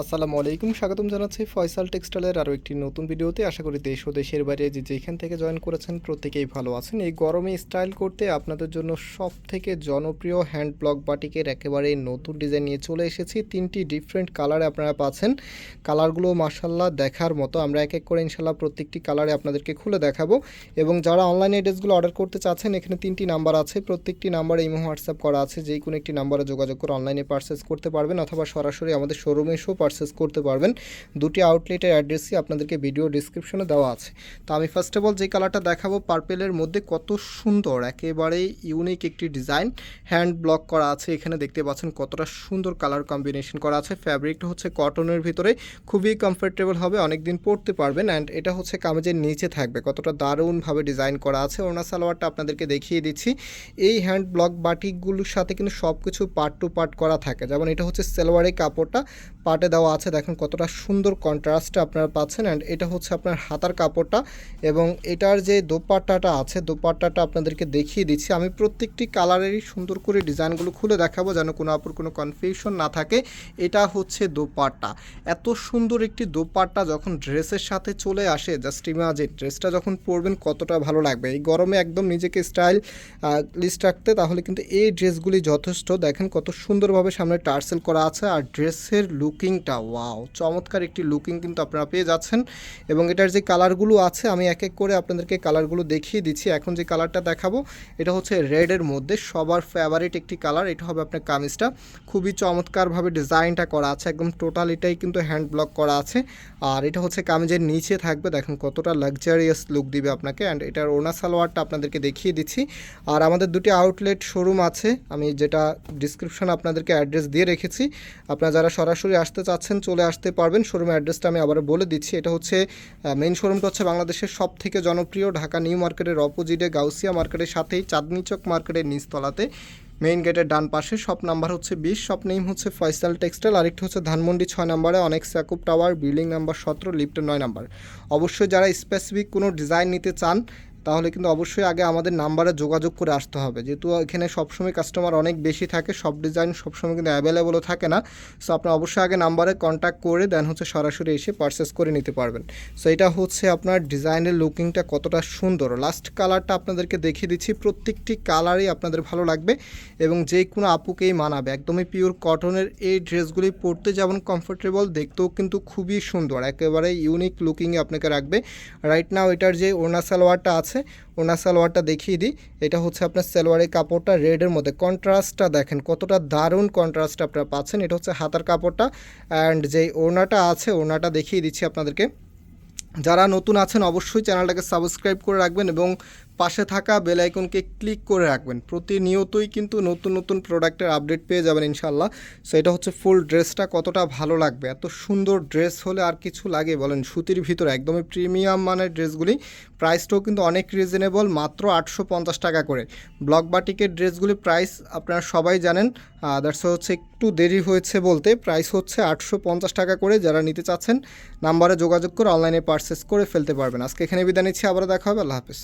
আসসালামু আলাইকুম, স্বাগতম জানাচ্ছি ফয়সাল টেক্সটাইলের আরও একটি নতুন ভিডিওতে। আশা করি দেশ ও দেশের বাইরে যে যেখান থেকে জয়েন করেছেন প্রত্যেকেই ভালো আছেন। এই গরমে স্টাইল করতে আপনাদের জন্য সব থেকে জনপ্রিয় হ্যান্ড ব্লক বাটিকের একেবারে নতুন ডিজাইন নিয়ে চলে এসেছি। তিনটি ডিফারেন্ট কালারে আপনারা পাচ্ছেন। কালারগুলো মাসাল্লাহ দেখার মতো। আমরা এক এক করে ইনশাল্লাহ প্রত্যেকটি কালারে আপনাদেরকে খুলে দেখাবো। এবং যারা অনলাইনে ড্রেসগুলো অর্ডার করতে চাচ্ছেন, এখানে তিনটি নাম্বার আছে। প্রত্যেকটি নাম্বারে ইমো, হোয়াটসঅ্যাপ করা আছে। যেই কোনো একটি নাম্বারে যোগাযোগ করে অনলাইনে পারচেস করতে পারবেন অথবা সরাসরি আমাদের শোরুমে এসেও পারচেস করতে পারবেন। দুটি আউটলেটের অ্যাড্রেসই আপনাদেরকে ভিডিও ডিসক্রিপশনে দেওয়া আছে। তো আমি ফার্স্ট অফ অল যে কালারটা দেখাবো পার্পেলের মধ্যে কত সুন্দর, একেবারে ইউনিক একটি ডিজাইন হ্যান্ড ব্লক করা আছে, এখানে দেখতে পাচ্ছেন কতটা সুন্দর কালার কম্বিনেশন করা আছে। ফ্যাব্রিকটা হচ্ছে কটনের ভিতরে, খুবই কমফোর্টেবল হবে অনেক দিন পরতে পারবেন। অ্যান্ড এটা হচ্ছে কামেজের নিচে থাকবে, কতটা দারুণভাবে ডিজাইন করা আছে। ওনা সালোয়ারটা আপনাদেরকে দেখিয়ে দিচ্ছি। এই হ্যান্ড ব্লক বাটিকগুলোর সাথে কিন্তু সব কিছু পার্ট টু পার্ট করা থাকে। যেমন এটা হচ্ছে সালোয়ারের কাপড়টা পার্টে দেওয়া আছে। দেখেন কতটা সুন্দর কন্ট্রাস্টে আপনারা পাচ্ছেন অ্যান্ড এটা হচ্ছে আপনার হাতার কাপড়টা এবং এটার যে দোপাট্টাটা আছে, দোপাট্টাটা আপনাদেরকে দেখিয়ে দিচ্ছি। আমি প্রত্যেকটি কালারেরই সুন্দর করে ডিজাইনগুলো খুলে দেখাবো যেন কোনো আপুর কোনো কনফিউশন না থাকে। এটা হচ্ছে দোপাট্টা। এত সুন্দর একটি দোপাট্টা যখন ড্রেসের সাথে চলে আসে জাস্ট ইমাজিন ড্রেসটা যখন পরবেন কতটা ভালো লাগবে। এই গরমে একদম নিজেকে স্টাইল লিস্ট রাখতে তাহলে কিন্তু এই ড্রেসগুলি যথেষ্ট। দেখেন কত সুন্দরভাবে সামনে টার্সেল করা আছে আর ড্রেসের লুকিংটা ওয়াও। চমৎকার একটি লুকিং কিন্তু আপনারা পেয়ে যাচ্ছেন। এবং এটার যে কালারগুলো আছে, আমি এক এক করে আপনাদেরকে কালারগুলো দেখিয়ে দিচ্ছি। এখন যে কালারটা দেখাবো, এটা হচ্ছে রেডের মধ্যে সবার ফেভারিট একটি কালার এটা হবে আপনার কামিজটা। খুবই চমৎকারভাবে ডিজাইনটা করা আছে। একদম টোটাল এটাই কিন্তু হ্যান্ড ব্লক করা আছে। আর এটা হচ্ছে কামিজের নিচে থাকবে। দেখেন কতটা লাক্সারিয়াস লুক দিবে আপনাকে। অ্যান্ড এটার ওনা সালোয়ারটা আপনাদেরকে দেখিয়ে দিচ্ছি। আর আমাদের দুটি আউটলেট শোরুম আছে। আমি যেটা ডিসক্রিপশন আপনাদেরকে অ্যাড্রেস দিয়ে রেখেছি। আপনারা যারা সরাসরি আসতে চাচ্ছেন চলে আসতে পারবেন। শোরুমের অ্যাড্রেসটা আমি আবার বলে দিচ্ছি। এটা হচ্ছে মেইন শোরুমটা হচ্ছে বাংলাদেশের সব থেকে জনপ্রিয় ঢাকা নিউ মার্কেটের অপোজিটে গাউসিয়া মার্কেটের সাথেই চাঁদনি চক মার্কেটের নিচতলাতে। মেইন গেটের ডান পাশে শপ নাম্বার হচ্ছে বিশ শপ নেম হচ্ছে ফয়সাল টেক্সটাইল আরেকটি হচ্ছে ধানমন্ডি ছয় নম্বরে, অনেক স্যাকুপ টাওয়ার বিল্ডিং নাম্বার সতেরো লিফটের নয় নাম্বার। অবশ্যই যারা স্পেসিফিক কোনো ডিজাইন নিতে চান তাহলে কিন্তু অবশ্যই আগে আমাদের নাম্বারে যোগাযোগ করে আসতে হবে। যেহেতু এখানে সবসময় কাস্টমার অনেক বেশি থাকে, সব ডিজাইন সবসময় কিন্তু অ্যাভেলেবলও থাকে না। সো আপনি অবশ্যই আগে নাম্বারে কন্ট্যাক্ট করে দেন হচ্ছে সরাসরি এসে পারচেস করে নিতে পারবেন। সো এটা হচ্ছে আপনার ডিজাইনের লুকিংটা কতটা সুন্দর। লাস্ট কালারটা আপনাদেরকে দেখিয়ে দিচ্ছি। প্রত্যেকটি কালারই আপনাদের ভালো লাগবে এবং যে কোনো আপুকেই মানাবে। একদমই পিওর কটনের এই ড্রেসগুলি পরতে যেমন কমফোর্টেবল দেখতেও কিন্তু খুবই সুন্দর। একেবারে ইউনিক লুকিংয়ে আপনাকে রাখবে। রাইট নাও এটার যে ওনা সালোয়ারটা আছে ওনা সালোয়ারটা দেখিয়ে দিই। এটা হচ্ছে আপনার সালোয়ারের কাপড়টা রেডের মধ্যে। কন্ট্রাস্টটা দেখেন, কতটা দারুণ কন্ট্রাস্ট আপনারা পাচ্ছেন। এটা হচ্ছে হাতার কাপড়টা। অ্যান্ড যেই ওনাটা আছে ওনাটা দেখিয়ে দিচ্ছি আপনাদেরকে। যারা নতুন আছেন, অবশ্যই চ্যানেলটাকে সাবস্ক্রাইব করে রাখবেন এবং পাশে থাকা বেল আইকনকে ক্লিক করে রাখবেন। প্রতিনিয়তই কিন্তু নতুন নতুন প্রোডাক্টের আপডেট পেয়ে যাবেন ইনশাল্লাহ সো এটা হচ্ছে ফুল ড্রেসটা কতটা ভালো লাগবে? এত সুন্দর ড্রেস হলে আর কিছু লাগে? বলেন, সুতির ভিতরে একদমই প্রিমিয়াম মানের ড্রেসগুলি, প্রাইসটাও কিন্তু অনেক রিজনেবল মাত্র আটশো পঞ্চাশ টাকা করে। ব্লক বাটিকের ড্রেসগুলি প্রাইস আপনারা সবাই জানেন দ্যাটস হচ্ছে একটু দেরি হয়েছে বলতে, প্রাইস হচ্ছে আটশো পঞ্চাশ টাকা করে যারা নিতে চাচ্ছেন, নাম্বারে যোগাযোগ করে অনলাইনে পারচেস করে ফেলতে পারবেন। আজকে এখানে বিদায় নিচ্ছি আবার দেখা হবে, আল্লাহ হাফেজ।